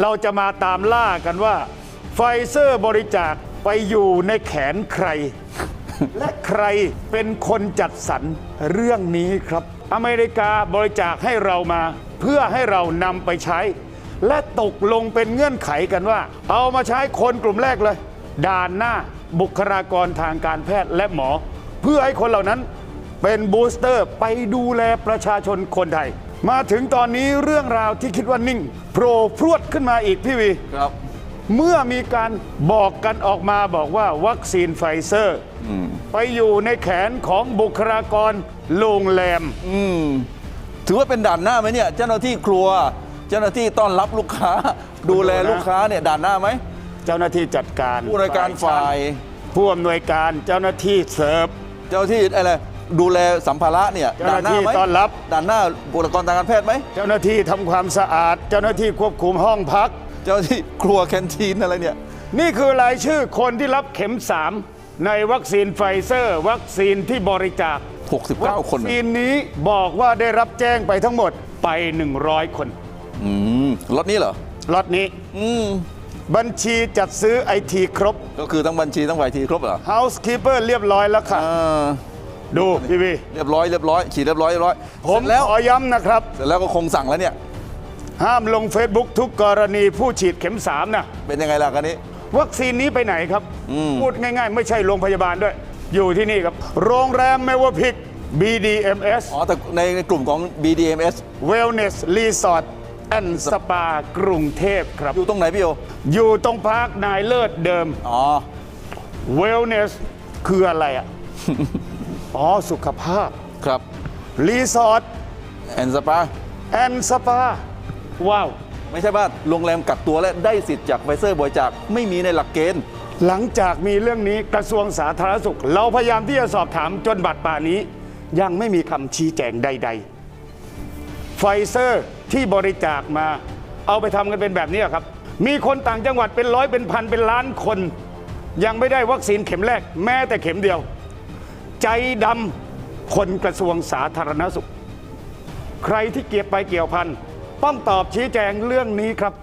เราจะมาตามล่ากันว่า ไฟเซอร์บริจาคไปอยู่ในแขนใคร และใครเป็นคนจัดสรรเรื่องนี้ครับ อเมริกาบริจาคให้เรามา เพื่อให้เรานำไปใช้ และตกลงเป็นเงื่อนไขกันว่า เอามาใช้คนกลุ่มแรกเลย ด่านหน้าบุคลากรทางการแพทย์และหมอ เพื่อให้คนเหล่านั้นเป็นบูสเตอร์ไปดูแลประชาชนคนไทย มาถึงตอนนี้เรื่องราวที่คิดว่านิ่งโผล่พรวดขึ้นมาอีกพี่วีครับ เมื่อมีการบอกกันออกมาบอกว่าวัคซีนไฟเซอร์ไปอยู่ในแขนของบุคลากรโรงแรมอืมถือว่าเป็นด่านหน้าไหมเนี่ย เจ้าหน้าที่ครัว เจ้าหน้าที่ต้อนรับลูกค้า ดูแลลูกค้าเนี่ยด่านหน้าไหมเจ้าหน้าที่จัดการผู้อำนวยการฝ่าย ผู้อำนวยการเจ้าหน้าที่เสิร์ฟ เจ้าหน้าที่อะไร ดูแลสัมภาระเนี่ยเจ้าหน้าที่ด่ไหมต้อนรับด่านหน้าบุคลากรทางการแพทย์ไหมเจ้าหน้าที่ทำความสะอาด เจ้าหน้าที่ควบคุมห้องพัก เจ้าหน้าที่ครัวแคนทีนอะไรเนี่ยนี่คือรายชื่อคนที่รับเข็ม 3 ในวัคซีนไฟเซอร์ วัคซีนที่บริจาค 69 คนวัคซีนนี้บอกว่าได้รับแจ้งไปทั้งหมดไป 100 คนอืมรถนี้เหรอล็อตนี้ อืมบัญชีจัดซื้อไอทีครบ ก็คือทั้งบัญชีทั้งไวทีครบเหรอ Housekeeper เรียบร้อยแล้วค่ะอ่า ดูพี่วีเรียบร้อยเรียบร้อยฉีดเรียบร้อยเรียบร้อยผมเสร็จแล้วขอย้ำนะครับ เสร็จแล้วก็คงสั่งแล้วเนี่ย ห้ามลง Facebook ทุกกรณีผู้ฉีดเข็ม3นะเป็นยังไงล่ะกันนี้ วัคซีนนี้ไปไหนครับ พูดง่ายๆ ไม่ใช่โรงพยาบาลด้วย อยู่ที่นี่ครับ โรงแรมเมวพิก BDMS อ๋อแต่ในในกลุ่มของ BDMS Wellness Resort and Spa กรุงเทพครับ อยู่ตรงไหนพี่โอ อยู่ตรงพาร์คนายเลิศเดิม อ๋อ Wellness คืออะไรอะ อ๋อ สุขภาพ ครับ Resort แอนสปา and Spa ว้าว ไม่ใช่ว่าโรงแรมกักตัวและได้สิทธิ์จากไฟเซอร์บริจาคไม่มีในหลักเกณฑ์ หลังจากมีเรื่องนี้กระทรวงสาธารณสุข เราพยายามที่จะสอบถามจนบัดป่านนี้ ยังไม่มีคำชี้แจงใด ๆ ไฟเซอร์ที่บริจาคมา เอาไปทำกันเป็นแบบนี้ครับ มีคนต่างจังหวัดเป็นร้อยเป็นพันเป็นล้านคน ยังไม่ได้วัคซีนเข็มแรกแม้แต่เข็มเดียว ใจดำคนกระทรวงสาธารณสุข ใครที่เกี่ยวไปเกี่ยวพันต้องตอบชี้แจงเรื่องนี้ครับ